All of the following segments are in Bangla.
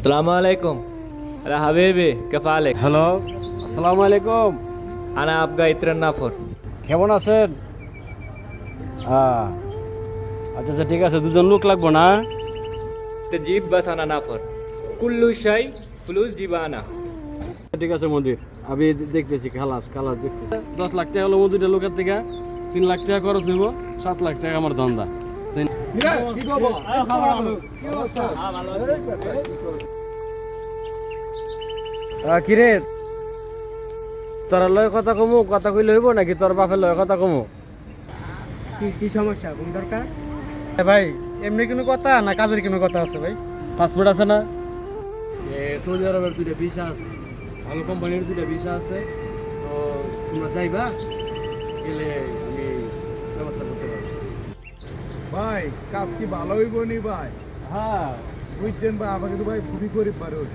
আসসালামু আলাইকুম আরে হাবিবি কেফালেক হ্যালো আসসালামু আলাইকুম আনা আবগা ইতরান নাফর কেমন আছেন হ্যাঁ আচ্ছা আচ্ছা ঠিক আছে দুজন লোক লাগবো না তে জিব বাস আনা নাফর কুল্লু শাই ফুলুস জিবা আনা ঠিক আছে মন্দির আমি দেখতেছি খালাস খালাস দেখতেছি দশ লাখ টাকা হলো মন্দিরের লোকের থেকে তিন লাখ টাকা খরচ হইব সাত লাখ টাকা আমার ধন্দা কিরে? তোর লয় কথা কমু? কথা কইলে হইব নাকি? তোর বাপের লয় কথা কমু? কি কি সমস্যা? কোন দরকার? ভাই এমনি কোনো কথা না কাজের কোনো কথা আছে ভাই? পাসপোর্ট আছে না? এ সৌদি আরবের দুইটা ভিসা আছে। ভালো কোম্পানির দুইটা ভিসা আছে। তো তোমরা যাইবা গেলে আমি ব্যবস্থা করতে পারব। ভাই কাজ কি ভালো হইব নি ভাই? হ্যাঁ বুঝছেন ভাই আমাকে তো ভাই খুবই গরিব মানুষ।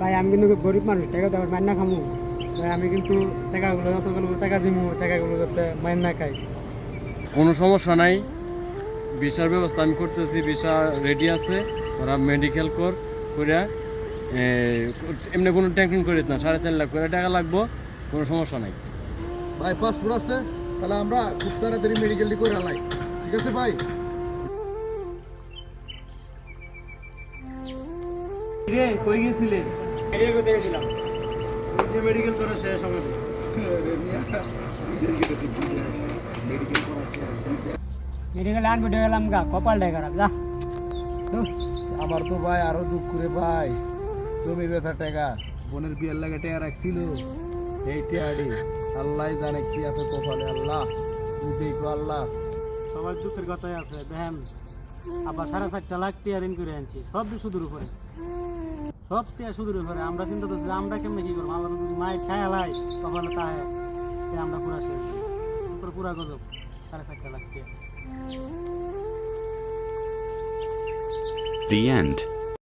ভাই আমি কিন্তু গরিব মানুষ টাকা তো মাইন না খামু। ভাই আমি কিন্তু টাকাগুলো যতগুলো টাকা দিমু টাকাগুলো যাতে মাইন না খাই। কোনো সমস্যা নাই। ভিসার ব্যবস্থা আমি করতেছি ভিসা রেডি আছে ওরা মেডিকেল কর করে এমনি কোনো টেনশন করিস না সাড়ে চার লাখ করে টাকা লাগবো কোনো সমস্যা নাই। ভাই পাসপোর্ট আছে তাহলে আমরা খুব তাড়াতাড়ি মেডিকেলটি করে আলাই। ঠিক আছে ভাই? রে কই গেছিলে? মেডিকেল করে শেষ হবে মেডিকেল আনব গেলাম গা কপালটাই খারাপ যা। আমার তো ভাই আরও দুঃখ করে ভাই। জমি ব্যথা টাকা বোনের বিয়ের লাগে টেয়া রাখছিল। এই টেয়ারি আল্লাহ জানে কি আছে কপালে আল্লাহ। তুমি দেখো আল্লাহ। সবার দুঃখের কথাই আছে দেখেন আবার সাড়ে চারটা লাখ টিয়ার করে আনছি সব সুদের উপরে। সব থেকে সুদের উপরে আমরা চিন্তা করছি আমরা কেমনি কি করব? আমরা মায়ের খায় লাই কখনো তা আমরা পুরা শেষ। উপরে পুরা গজব। সাড়ে চারটা লাখ The end.